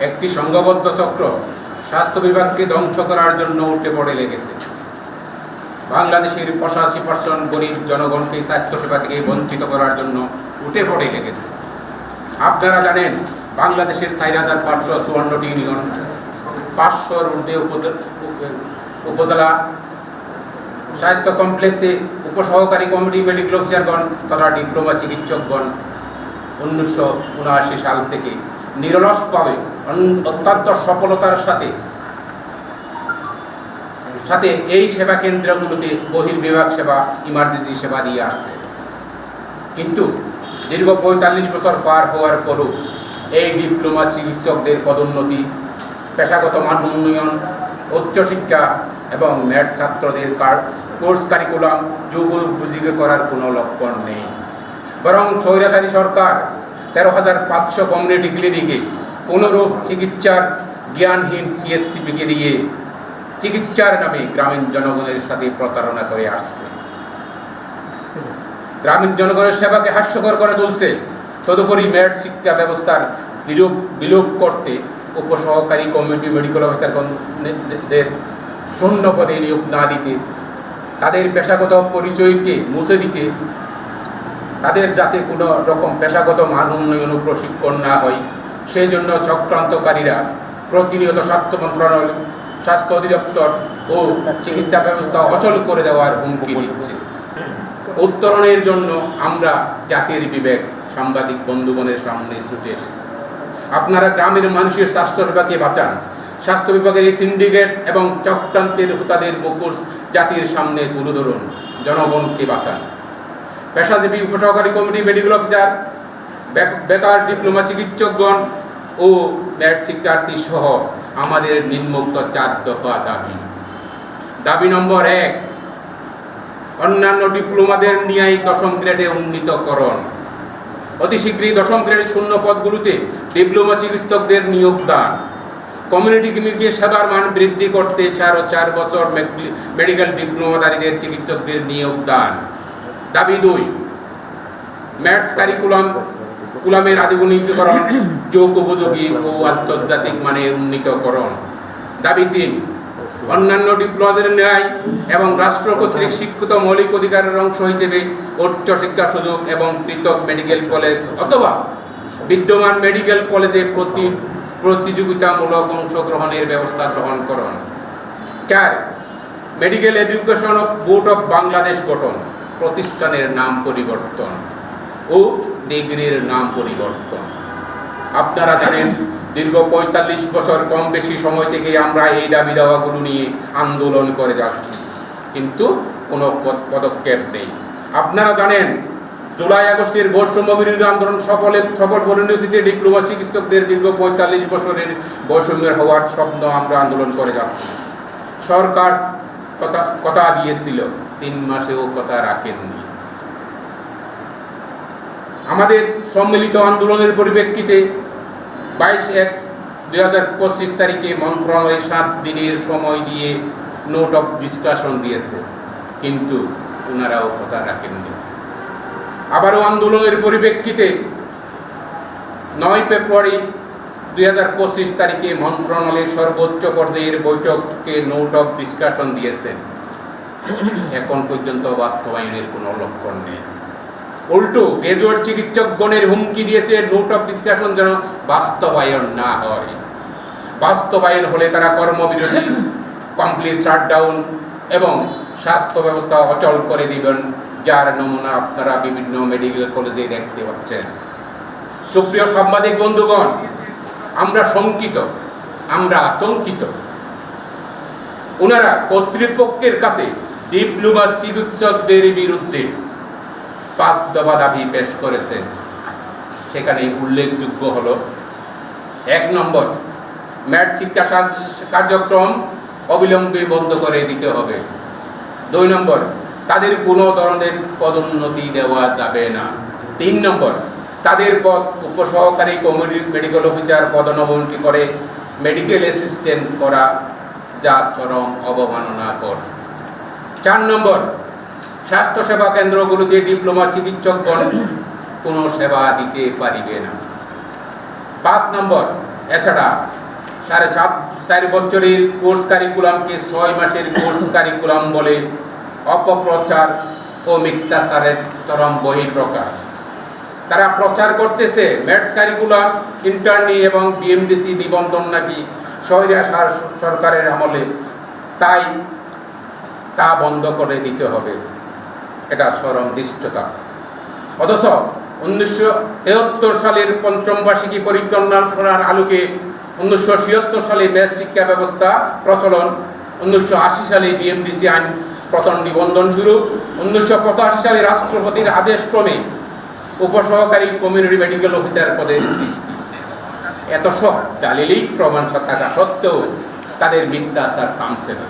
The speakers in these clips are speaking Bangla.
একটি সংঘবদ্ধ চক্র স্বাস্থ্য বিভাগকে ধ্বংস করার জন্য উঠে পড়ে লেগেছে। বাংলাদেশের পঁচাশি পার্সেন্ট গরিব জনগণকে স্বাস্থ্যসেবা থেকে বঞ্চিত করার জন্য উঠে পড়ে লেগেছে। আপনারা জানেন, বাংলাদেশের চার হাজার পাঁচশো চুয়ান্নটি ইউনিয়ন, পাঁচশোর ঊর্ধ্বে উপজে- উপজেলা স্বাস্থ্য কমপ্লেক্সে উপসহকারী কমিটি মেডিকেল অফিসারগণ তথা ডিপ্লোমা চিকিৎসকগণ উনিশশো উনআশি সাল থেকে নিরলসভাবে অত্যন্ত সফলতার সাথে। সাথে এই সেবা কেন্দ্রগুলোতে বহির্বিভাগ সেবা ইমার্জেন্সি সেবা দিয়ে আসছে। কিন্তু দীর্ঘ পঁয়তাল্লিশ বছর পার হওয়ার পরও এই ডিপ্লোমা চিকিৎসকদের পদোন্নতি, পেশাগত মান উন্নয়ন উচ্চশিক্ষা এবং ম্যাথ ছাত্রদের কার- কোর্স কারিকুলাম যুগ উপযোগী করার কোনো লক্ষণ নেই। বরং স্বৈরাচারী সরকার তেরো হাজার পাঁচশো কমিউনিটি ক্লিনিকে কোনোরূপ চিকিৎসার জ্ঞানহীন সিএসসিপিকে দিয়ে চিকিৎসার নামে গ্রামীণ জনগণের সাথে প্রতারণা করে আসছে। গ্রামীণ জনগণের সেবাকে হাস্যকর করে তুলছে। তদুপরি মেড শিক্ষা ব্যবস্থার বিলোপ বিলোপ করতে উপসহকারী কমিউনিটি মেডিকেল অফিসারদের শূন্য পদে নিয়োগ না দিতে, তাদের পেশাগত পরিচয়কে মুছে দিতে, তাদের যাতে কোনো রকম পেশাগত মান উন্নয়ন প্রশিক্ষণ না হয় সেই জন্য চক্রান্তকারীরা প্রতিনিয়ত স্বাস্থ্য মন্ত্রণালয় স্বাস্থ্য অধিদপ্তর ও চিকিৎসা ব্যবস্থা অচল করে দেওয়ার হুমকি দিচ্ছে। উত্তরণের জন্য আমরা জাতির বিবেক সাংবাদিক বন্ধুগণের সামনে ছুটে এসেছি। আপনারা গ্রামের মানুষের স্বাস্থ্যসেবাকে বাঁচান। স্বাস্থ্য বিভাগের এই সিন্ডিকেট এবং চক্রান্তের হুতাদের মুখোশ জাতির সামনে তুলে ধরুন। জনগণকে বাঁচান। পেশাজীবী উপসহকারী কমিটি মেডিকেল অফিসার বেকার ডিপ্লোমা চিকিৎসকগণ ও ম্যাট শিক্ষার্থী সহ আমাদের নিম্নোক্ত চার দফা দাবি। দাবি নম্বর এক, অন্যান্য ডিপ্লোমাদের ন্যায় দশম গ্রেডে উন্নীতকরণ। অতি শীঘ্রই দশম গ্রেডের শূন্য পদগুলোতে ডিপ্লোমা চিকিৎসকদের নিয়োগ দান। কমিউনিটি ক্লিনিকের সেবার মান বৃদ্ধি করতে চার ও চার বছর মেডিকেল ডিপ্লোমাধারীদের চিকিৎসকদের নিয়োগ দান। দাবি দুই, ম্যাথস কারিকুলাম কুলামের আধুনিকীকরণ যোগ উপযোগী ও আন্তর্জাতিক মানে উন্নীতকরণ। দাবি তিন, অন্যান্য ডিপ্লোমাদের ন্যায় এবং রাষ্ট্র কর্তৃক স্বীকৃত মৌলিক অধিকারের অংশ হিসেবে উচ্চ শিক্ষা সুযোগ এবং পৃথক মেডিকেল কলেজ অথবা বিদ্যমান মেডিকেল কলেজে প্রতি, প্রতিযোগিতামূলক অংশগ্রহণের ব্যবস্থা গ্রহণ করণ চার, medical education of board of Bangladesh গঠন, প্রতিষ্ঠানের নাম পরিবর্তন। ও ডিগ্রির নাম পরিবর্তন। আপনারা জানেন, দীর্ঘ পঁয়তাল্লিশ বছর কম বেশি সময় থেকে আমরা এই দাবি দাওয়াগুলো নিয়ে আন্দোলন করে যাচ্ছি। কিন্তু কোনো পদ- পদক্ষেপ নেই। আপনারা জানেন, জুলাই আগস্টের বৈষম্য বিরোধী আন্দোলন সফলে, সফল পরিণতিতে ডিপ্লোমা চিকিৎসকদের দীর্ঘ পঁয়তাল্লিশ বছরের বৈষম্যের হওয়ার স্বপ্ন আমরা আন্দোলন করে যাচ্ছি। সরকার কথা কথা দিয়েছিল, তিন মাসেও কথা রাখেননি। আমাদের সম্মিলিত আন্দোলনের পরিপ্রেক্ষিতে বাইশ এক দুই হাজার পঁচিশ তারিখে মন্ত্রণালয় সাত দিনের সময় দিয়ে নোট অফ ডিসকাশন দিয়েছে। কিন্তু ওনারাও কথা রাখেননি। আবারও আন্দোলনের পরিপ্রেক্ষিতে নয় ফেব্রুয়ারি দুই হাজার পঁচিশ তারিখে মন্ত্রণালয়ের সর্বোচ্চ পর্যায়ের বৈঠককে নোট অফ ডিসকাশন দিয়েছেন। এখন পর্যন্ত বাস্তবায়নের কোনো লক্ষণ নেই। উল্টো গ্রাজুয়েট চিকিৎসকগণের হুমকি দিয়েছে নোট অফ ডিসকাশন যেন বাস্তবায়ন না হয়। বাস্তবায়ন হলে তারা কর্মবিরতি কমপ্লিট শাটডাউন এবং স্বাস্থ্য ব্যবস্থা অচল করে দিবেন, যার নমুনা আপনারা বিভিন্ন মেডিকেল কলেজে দেখতে পাচ্ছেন। সুপ্রিয় সাংবাদিক বন্ধুগণ, আমরা শঙ্কিত, আমরা আতঙ্কিত। ওনারা কর্তৃপক্ষের কাছে ডিপ্লোমা চিকিৎসকদের বিরুদ্ধে পাঁচ দফা দাবি পেশ করেছেন। সেখানে উল্লেখযোগ্য হল, এক নম্বর, ম্যাট শিক্ষা কার্যক্রম অবিলম্বে বন্ধ করে দিতে হবে। দুই নম্বর, তাদের কোনো ধরনের পদোন্নতি দেওয়া যাবে না। তিন নম্বর, তাদের পদ উপসহকারী কমিউনিটি মেডিকেল অফিসার পদোন্নতি করে মেডিকেল অ্যাসিস্ট্যান্ট করা যা চরম অবমাননা অবমাননাকর। চার নম্বর স্বাস্থ্যসেবা কেন্দ্রগুলোতে ডিপ্লোমা চিকিৎসকগণ কোনো সেবা দিতে পারিবে না। পাঁচ নম্বর, এছাড়া সাড়ে চার চার বছরের কোর্স কারিকুলামকে ছয় মাসের কোর্স কারিকুলাম বলে অপপ্রচার ও মিথ্যাচারের চরম বহিঃপ্রকাশ। তারা প্রচার করতেছে ম্যাথস কারিকুলাম, ইন্টার্নি এবং বিএমডিসি নিবন্ধন নাকি স্বৈরাচার সরকারের আমলে। তাই তা বন্ধ করে দিতে হবে। এটা চরম দৃষ্টতা অথচ উনিশশো তেহত্তর সালের পঞ্চম বার্ষিকী পরিকল্পনার আলোকে উনিশশো ছিয়াত্তর সালে ম্যাথ শিক্ষা ব্যবস্থা প্রচলন, উনিশশো আশি সালে বিএমডিসি আইন প্রথম নিবন্ধন শুরু, উনিশশো পঁচাশি সালে রাষ্ট্রপতির আদেশ ক্রমে উপসহকারী কমিউনিটি মেডিকেল অফিসার পদের সৃষ্টি। এত সব দালিলিক প্রমাণ থাকা সত্ত্বেও তাদের মিথ্যাচার থামছে না।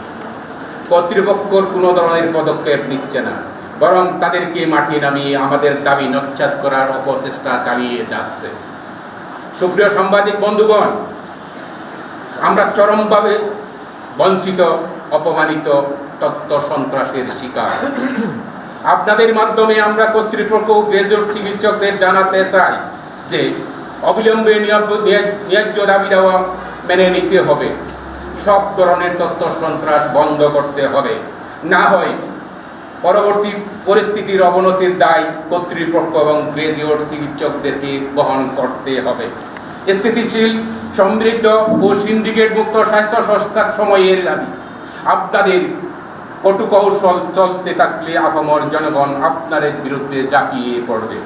কর্তৃপক্ষর কোনো ধরনের পদক্ষেপ নিচ্ছে না। বরং তাদেরকে মাটি নামিয়ে আমাদের দাবি নচ্ছাদ করার অপচেষ্টা চালিয়ে যাচ্ছে। সুপ্রিয় সাংবাদিক বন্ধুগণ, আমরা চরমভাবে বঞ্চিত, অপমানিত, তত্ত্ব সন্ত্রাসের শিকার। আপনাদের মাধ্যমে আমরা কর্তৃপক্ষ গ্রাজুয়েট চিকিৎসকদের জানাতে চাই যে, অবিলম্বে ন্যায্য দাবি দেওয়া মেনে নিতে হবে। সব ধরনের তত্ত্ব সন্ত্রাস বন্ধ করতে হবে। না হয় পরবর্তী পরিস্থিতির অবনতির দায় কর্তৃপক্ষ এবং গ্রাজুয়েট চিকিৎসকদেরকে বহন করতে হবে। স্থিতিশীল, সমৃদ্ধ ও সিন্ডিকেট মুক্ত স্বাস্থ্য সংস্কার সময়ের দাবি। আপনাদের কটু কৌশল চলতে থাকলে আফামর জনগণ আপনাদের বিরুদ্ধে ঝাঁপিয়ে পড়বে।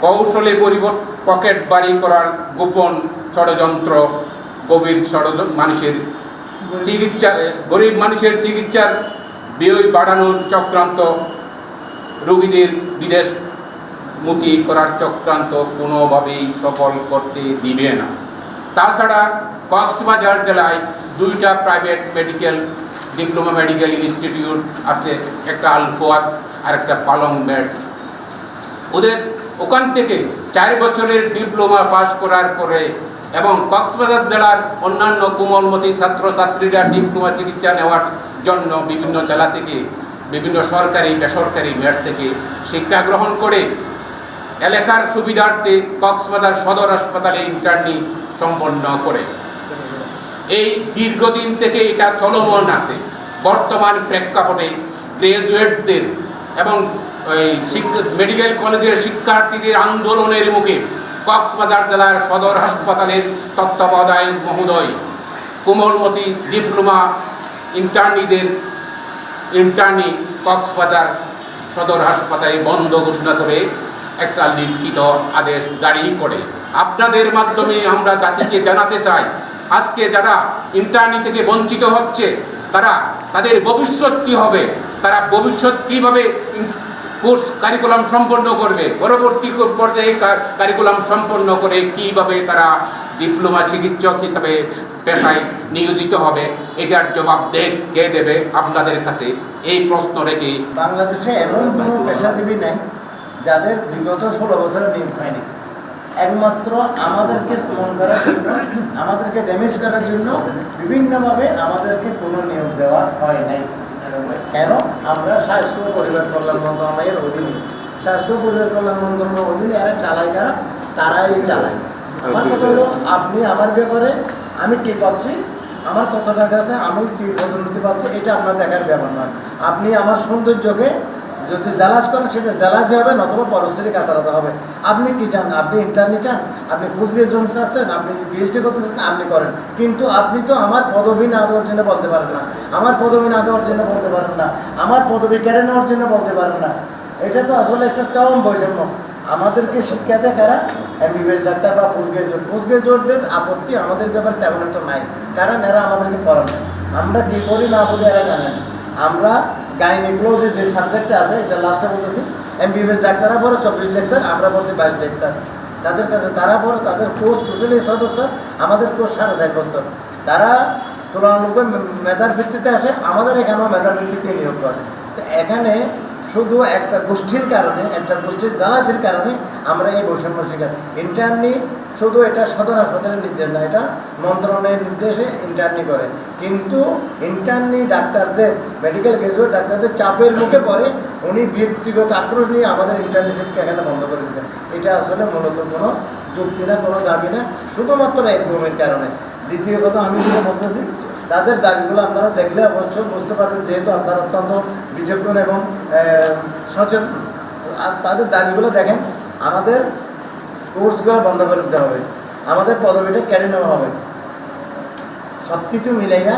কৌশলে পরিবর্ত পকেট বাড়ি করার গোপন ষড়যন্ত্র গভীর ষড়যন্ত্র মানুষের চিকিৎসা গরিব মানুষের চিকিৎসার ব্যয় বাড়ানোর চক্রান্ত, রোগীদের বিদেশ মুখী করার চক্রান্ত কোনোভাবেই সফল করতে দিবে না। তাছাড়া কক্সবাজার জেলায় দুইটা private medical diploma medical institute আছে, একটা আলফোয়াত আর একটা পালং ব্যাটস ওদের ওখান থেকে চার বছরের ডিপ্লোমা পাশ করার পরে এবং কক্সবাজার জেলার অন্যান্য কোমলমতি ছাত্রছাত্রীরা ডিপ্লোমা চিকিৎসা নেওয়ার জন্য বিভিন্ন জেলা থেকে, বিভিন্ন সরকারি, বেসরকারি মেট থেকে শিক্ষা গ্রহণ করে এলাকার সুবিধার্থে কক্সবাজার সদর হাসপাতালে ইন্টার্নি সম্পন্ন করে। এই দীর্ঘদিন থেকে এটা চলমান আছে। বর্তমান প্রেক্ষাপটে গ্রাজুয়েটদের এবং শিক্ষা মেডিকেল কলেজের শিক্ষার্থীদের আন্দোলনের মুখে কক্সবাজার জেলার সদর হাসপাতালের তত্ত্বাবধায়ক মহোদয় কোমলমতি ডিপ্লোমা ইন্টার্নিদের ইন্টার্নি কক্সবাজার সদর হাসপাতালে বন্ধ ঘোষণা করে একটা লিখিত আদেশ জারি করে। আপনাদের মাধ্যমে আমরা জাতিকে জানাতে চাই, আজকে যারা ইন্টার্নি থেকে বঞ্চিত হচ্ছে, তারা তাদের ভবিষ্যৎ কী হবে? তারা ভবিষ্যৎ কীভাবে কোর্স কারিকুলাম সম্পন্ন করবে? পরবর্তী পর্যায়ে কারিকুলাম সম্পন্ন করে কীভাবে তারা ডিপ্লোমা চিকিৎসক হিসাবে পেশায় নিয়োজিত হবে এটার জবাব দে কে দেবে আপনাদের কাছে? এই প্রশ্ন রেখে বাংলাদেশে এমন কোনো পেশাজীবী নেই যাদের বিগত ষোলো বছরে নিয়োগ হয়নি। একমাত্র আমাদেরকে মন করার জন্য আমাদেরকে ড্যামেজ করার জন্য বিভিন্নভাবে আমাদেরকে কোনো নিয়োগ দেওয়া হয় নাই। কেন? আমরা স্বাস্থ্য পরিবার কল্যাণ মন্ত্রণালয়ের অধীনে। স্বাস্থ্য পরিবার কল্যাণ মন্ত্রণালয়ের অধীনে এরা চালায় কারা তারাই চালায়। আমার কথা হলো আপনি আমার ব্যাপারে আমি কে পাচ্ছি, আমার কত টাকা আছে আমি কি পদোন্নতি পাচ্ছি এটা আপনার দেখার ব্যাপার নয়। আপনি আমার সৌন্দর্যকে যদি জ্যালাস করেন, সেটা জ্যালাসই হবে, নতুবা পরস্পরই কাতারাতে হবে। আপনি কি চান? আপনি ইন্টারনি চান? আপনি পুজগেজন চাচ্ছেন? আপনি পিএইচডি করতে চাচ্ছেন? আপনি করেন। কিন্তু আপনি তো আমার পদবি না দেওয়ার জন্য বলতে পারেন না। আমার পদবি না দেওয়ার জন্য বলতে পারেন না। আমার পদবি কেড়ে নেওয়ার জন্য বলতে পারেন না। এটা তো আসলে একটা চরম বৈষম্য। আমাদেরকে শিক্ষা দেয় কারা? এমবিবিএস ডাক্তার বা ফুসগেজোর ফুসগেজোরদের আপত্তি আমাদের ব্যাপারে তেমন একটা নাই। কারণ এরা আমাদেরকে পড়ান। আমরা কী করি না বলে এরা জানেন আমরা গাইনিক্লোজে যে সাবজেক্টটা আছে এটা লাস্টে বলতেছি এমবিবিএস ডাক্তাররা পড়ে চব্বিশ লেকচার আমরা পড়ছি বাইশ লেকচার তাদের কাছে তারা পড়ে, তাদের কোর্স টোটালি ছয় বছর, আমাদের কোর্স সাড়ে চার বছর। তারা তুলনামূলক মেধার ভিত্তিতে আসে, আমাদের এখানেও মেধার ভিত্তিতে নিয়োগ করে। তো এখানে শুধু একটা গোষ্ঠীর কারণে, একটা গোষ্ঠীর জ্বালাসির কারণে আমরা এই বৈষম্য শিকার ইন্টারনি শুধু এটা সদর হাসপাতালের নির্দেশ না, এটা মন্ত্রণালয়ের নির্দেশে ইন্টারনি করে। কিন্তু ইন্টারনি ডাক্তারদের মেডিকেল গ্রাজুয়েট ডাক্তারদের চাপের মুখে পড়ে উনি ব্যক্তিগত আক্রোশ নিয়ে আমাদের ইন্টার্নশিপকে এখানে বন্ধ করে দিচ্ছেন এটা আসলে মূলত কোনো যুক্তি না, কোনো দাবি না, শুধুমাত্র এই ঘুমের কারণে। দ্বিতীয় কথা, আমি যেটা বলতেছি, তাদের দাবিগুলো আপনারা দেখলে অবশ্যই বুঝতে পারবেন, যেহেতু আপনারা অত্যন্ত বিচক্ষণ এবং সচেতন। আর তাদের দাবিগুলো দেখেন, আমাদের কোর্সগুলো বন্ধ করে দিতে হবে, আমাদের পদবিটা কেড়ে নেওয়া হবে। সব কিছু মিলাইয়া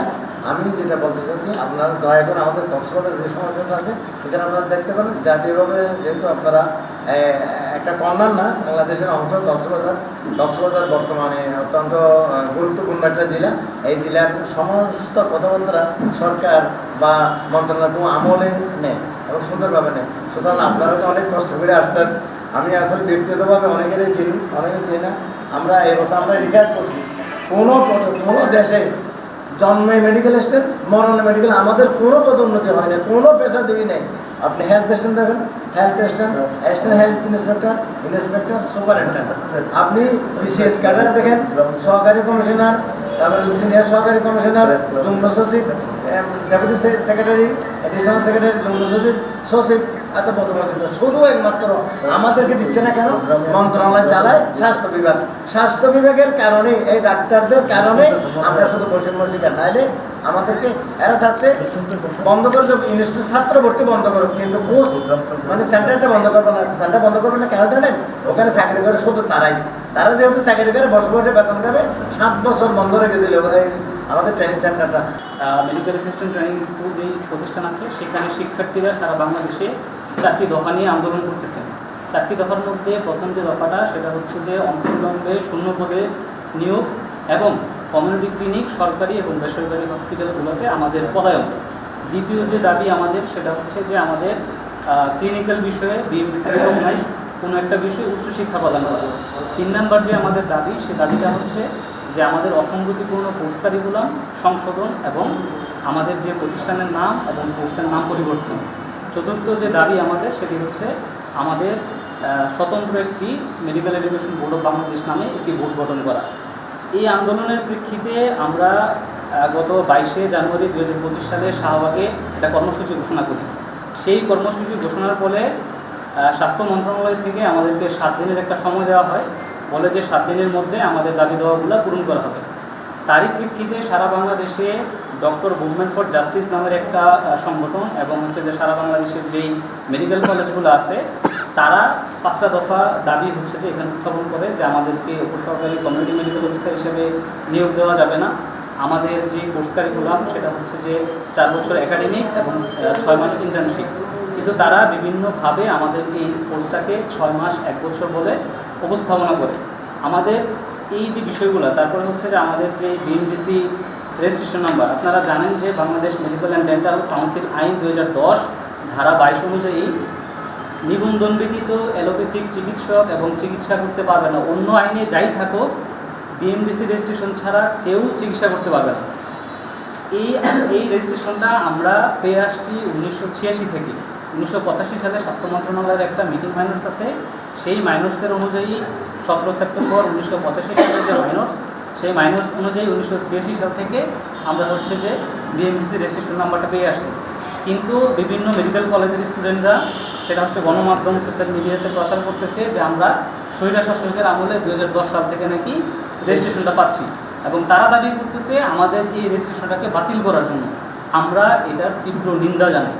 আমি যেটা বলতে চাচ্ছি, আপনারা দয়া করে আমাদের কক্সবাজার যে সমস্যাটা আছে এখানে আপনারা দেখতে পারেন। জাতীয়ভাবে যেহেতু আপনারা একটা কর্নার না, বাংলাদেশের অংশ কক্সবাজার। কক্সবাজার বর্তমানে অত্যন্ত গুরুত্বপূর্ণ একটা জেলা। এই জেলার সমস্ত কথাবার্তা সরকার বা মন্ত্রণালয় কোনো আমলে নেয় এবং সুন্দরভাবে নেয় সুতরাং আপনারা তো অনেক কষ্ট করে আসছেন। আমি আসলে ব্যক্তিগতভাবে অনেকেরই চিনি অনেকে চিনি না। আমরা এই বছর আমরা রিটায়ার করছি। কোনো কোনো দেশে জন্মে মেডিকেল স্টেট মরণে মেডিকেল আমাদের কোনো পদোন্নতি হয় না কোনো পেশা দেবী নেই। আপনি হেলথ স্টেশন দেখেন health station assistant health inspector inspector superintendent আপনি বিসিএস ক্যাডার দেখেন, সহকারী কমিশনার তারপরে সিনিয়র সহকারী কমিশনার যুগ্ম সচিব ডেপুটি সেক্রেটারি অ্যাডিশনাল সেক্রেটারি যুগ্ম সচিব সচিব, এত পদমর্যাদা। শুধু একমাত্র আমাদেরকে দিচ্ছে না কেন? মন্ত্রণালয় চালায় স্বাস্থ্য বিভাগ। স্বাস্থ্য বিভাগের কারণে এই ডাক্তারদের কারণে আমরা শুধু বৈষম্য শিকার নাইলে আমাদেরকে এরা চাচ্ছে বন্ধ করে ইনস্টিটিউট ছাত্র ভর্তি বন্ধ করুক কিন্তু পোস্ট মানে সেন্টারটা বন্ধ করবে না। সেন্টার বন্ধ করবে না কেন জানেন? ওখানে চাকরি করে শুধু তারাই। তারা যেহেতু চাকরি করে, বসে বসে বেতন খাবে সাত বছর বন্ধ রেখেছিল আমাদের ট্রেনিং সেন্টারটা মেডিকেল অ্যাসিস্ট্যান্ট ট্রেনিং স্কুল যেই প্রতিষ্ঠান আছে, সেখানে শিক্ষার্থীরা সারা বাংলাদেশে চারটি দফা নিয়ে আন্দোলন করতেছেন চারটি দফার মধ্যে প্রথম যে দফাটা, সেটা হচ্ছে যে অন্তর্লম্বে শূন্য পদে নিয়োগ এবং কমিউনিটি ক্লিনিক সরকারি এবং বেসরকারি হসপিটালগুলোতে আমাদের পদায়ন। দ্বিতীয় যে দাবি আমাদের, সেটা হচ্ছে যে আমাদের ক্লিনিক্যাল বিষয়ে বিএমডিসি রিকগনাইজ কোনো একটা বিষয়ে উচ্চশিক্ষা প্রদান করা। তিন নাম্বার যে আমাদের দাবি, সে দাবিটা হচ্ছে যে আমাদের অসঙ্গতিপূর্ণ কোর্স কারিকুলাম সংশোধন এবং আমাদের যে প্রতিষ্ঠানের নাম এবং কোর্সের নাম পরিবর্তন। চতুর্থ যে দাবি আমাদের, সেটি হচ্ছে আমাদের স্বতন্ত্র একটি medical education board of Bangladesh নামে একটি বোর্ড গঠন করা। এই আন্দোলনের প্রেক্ষিতে আমরা গত বাইশে জানুয়ারি দু হাজার পঁচিশ সালে শাহবাগে একটা কর্মসূচি ঘোষণা করি। সেই কর্মসূচি ঘোষণার ফলে স্বাস্থ্য মন্ত্রণালয় থেকে আমাদেরকে সাত দিনের একটা সময় দেওয়া হয়। বলে যে সাত দিনের মধ্যে আমাদের দাবি দেওয়াগুলো পূরণ করা হবে। তারই প্রেক্ষিতে সারা বাংলাদেশে ডক্টর মুভমেন্ট ফর জাস্টিস নামের একটা সংগঠন এবং হচ্ছে যে সারা বাংলাদেশের যেই মেডিকেল কলেজগুলো আছে তারা পাঁচটা দফা দাবি হচ্ছে যে এখানে উত্থাপন করে যে আমাদেরকে উপসহকারী কমিউনিটি মেডিকেল অফিসার হিসেবে নিয়োগ দেওয়া যাবে না। আমাদের যে কোর্স কারিকুলাম সেটা হচ্ছে যে চার বছর একাডেমিক এবং ছয় মাস ইন্টার্নশিপ কিন্তু তারা বিভিন্নভাবে আমাদের এই কোর্সটাকে ছয় মাস, এক বছর বলে উপস্থাপনা করে। আমাদের এই যে বিষয়গুলো, তারপরে হচ্ছে যে আমাদের যে বিএমডিসি রেজিস্ট্রেশন নাম্বার আপনারা জানেন যে Bangladesh medical and dental council আইন দু হাজার দশ ধারা বাইশ অনুযায়ী নিবন্ধন ব্যতীত অ্যালোপ্যাথিক চিকিৎসক এবং চিকিৎসা করতে পারবে না। অন্য আইনে যাই থাকুক বিএমডিসি রেজিস্ট্রেশন ছাড়া কেউ চিকিৎসা করতে পারবে না। এই এই রেজিস্ট্রেশনটা আমরা পেয়ে আসছি উনিশশো ছিয়াশি থেকে। উনিশশো পঁচাশি সালে স্বাস্থ্য মন্ত্রণালয়ের একটা মিটিং মাইনস আছে। সেই মাইনসের অনুযায়ী সতেরো সেপ্টেম্বর উনিশশো পঁচাশি সালের যে মাইনস সেই মাইনস অনুযায়ী উনিশশো ছিয়াশি সাল থেকে আমরা হচ্ছে যে বিএমডিসি রেজিস্ট্রেশন নাম্বারটা পেয়ে আসছি। কিন্তু বিভিন্ন মেডিকেল কলেজের স্টুডেন্টরা সেটা হচ্ছে গণমাধ্যম সোশ্যাল মিডিয়াতে প্রচার করতেছে যে আমরা স্বৈরা শাসকের আমলে দু হাজার দশ সাল থেকে নাকি রেজিস্ট্রেশনটা পাচ্ছি। এবং তারা দাবি করতেছে আমাদের এই রেজিস্ট্রেশনটাকে বাতিল করার জন্য। আমরা এটার তীব্র নিন্দা জানাই।